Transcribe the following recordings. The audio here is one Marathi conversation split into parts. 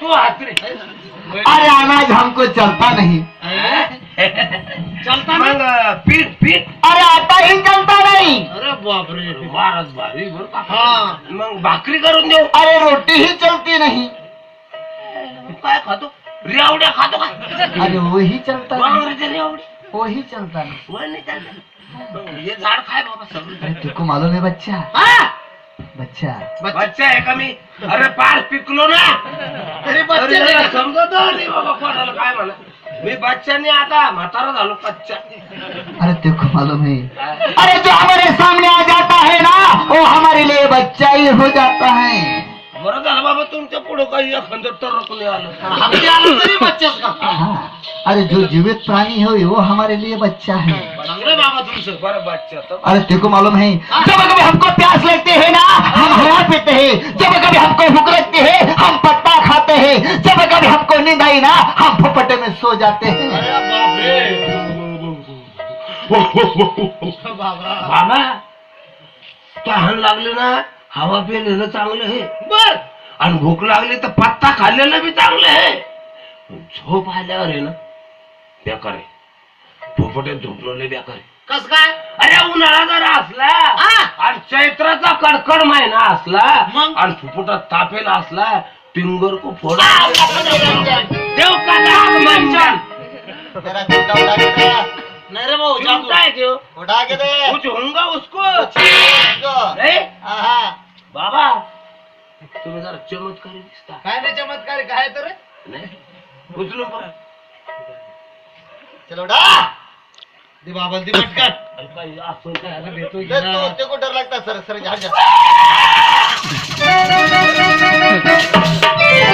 तू अरे अनाज हमको चलता नहीं। चलता मग पीठ पीठ अरे आता ही चलता नहीं। अरे बापरे महाराज भारी बरं का हा। मग भाकरी करून देऊ अरे रोटी ही चलती नहीं। काय खातो? रेवड्या खातो का? अरे वही चलता नहीं। रेवड्या वही चलता नहीं। वर नाही चालत. हे झाड खाय बाबा सगळं अरे तुमको मालूम है बच्चा? हा? बच्चा. बच्चा आहे का मी? अरे पार पिकलो ना. बच्चा अरे नाही. समजत नाही बाबा कोणाला काय म्हणा. मी बच्चाने आता म्हातारा झालो कच्चा अरे मालूम है. अरे जो हमारे सामने आ जाता है ना वो हमारे लिए बच्चा ही हो जाता है. बरं झालं बाबा तुमच्यापुढे काही एखादं नाही आलं? हत्ती आलं तरी बच्चाच का? हाँ, अरे जो जीवित प्राणी है वो हमारे लिए बच्चा है। अरे तेको मालूम है जब कभी हमको प्यास लगती है ना हम हवा पीते हैं। जब कभी हमको भूख लगती है हम पत्ता खाते हैं। जब कभी हमको नींद आई ना हम फुपटे में सो जाते हैं। अरे बापरे। बाबा। बाबा तहान लागले ना हवा पिलेलं चांगलं आहे। बर। आणि भूक लागली तर पत्ता खाल्लेलं बी चांगलं आहे। झोप आल्यावर आहे ना बेकार आहे. झोपटे झोपलेले बेकार आहे. कस काय? अरे उन्हाळा जर असला हा. आणि चैत्राचा कडकड महिना असला मग? आणि फुफुटात तापेला असला टिंगर को फोडा. आ, बापरे. देव का मंचन नाही रे भाऊ चिमटा है? क्यों उठा के दे कुछ होगा उसको. नहीं? बाबा तुम्ही जरा चमत्कारी दिसता. काय रे चमत्कार काय तर नाही? उचलून बघ. चलो उठा दे बाबा दे पटकन. तो तेको डर लगता है, सर सर झाड़ जा.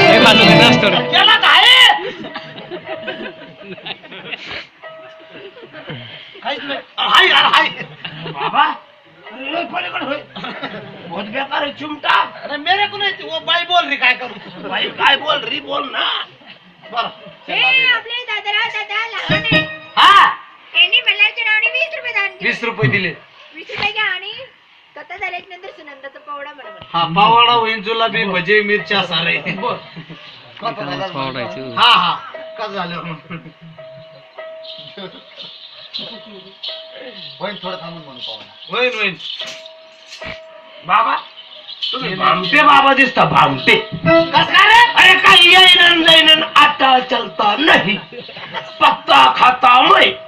केला काय काहीच नाही. हाय यार हाय. बाबा अरे पलीकडे होय. बहुत बेकार आहे चिमटा. अरे मेरे को नाही वो बाई बोल रही काय करू? भाई काय बोल री बोल ना. बरं. हे आपले दादा हा? मल्हारच्या नावाने वीस रुपये दान केले. वीस रुपये दिले. वीस रुपये घ्या आणि कथा झाल्याच्यानंतर सुनंदाचा पवडा बरोबर हा पावडा होईन तुला बी भजे मिरच्या सारे. हा हा. कसं झालं होईल थोडं थांबून म्हणून पाहू होईन होईन बाबा तुम्ही भामटे बाबा दिसता भामटे. कस काय रे? अरे काही येईन जाईन आता चलता नहीं। पत्ता खाता मैं।